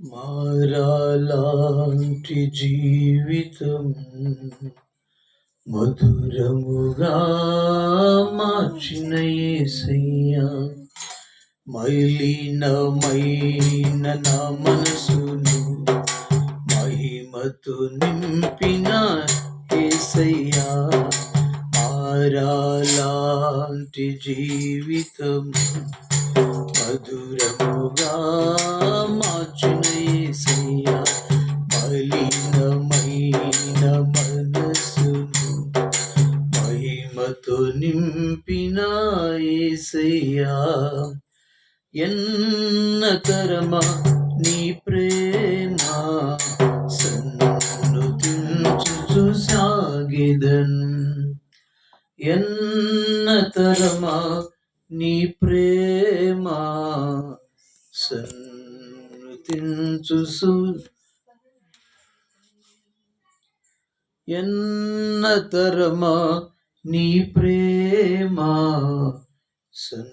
మారాలాంటి జీవితం మధురముగా మార్చిన ఏసయ్యా. మలినమైన నా మనసును మహిమతో నింపిన ఏసయ్యా. మారాలాంటి జీవితం మధురముగా మహిమతో నింపినాయసయ్యా ఎన్న కరమా నీ ప్రేమ సన్ను తించు సాగిదన్ ఎన్న తరమా నీ ప్రేమ సన్ను తించు ఎన్న తరమా నీ ప్రేమ సన్నుతించు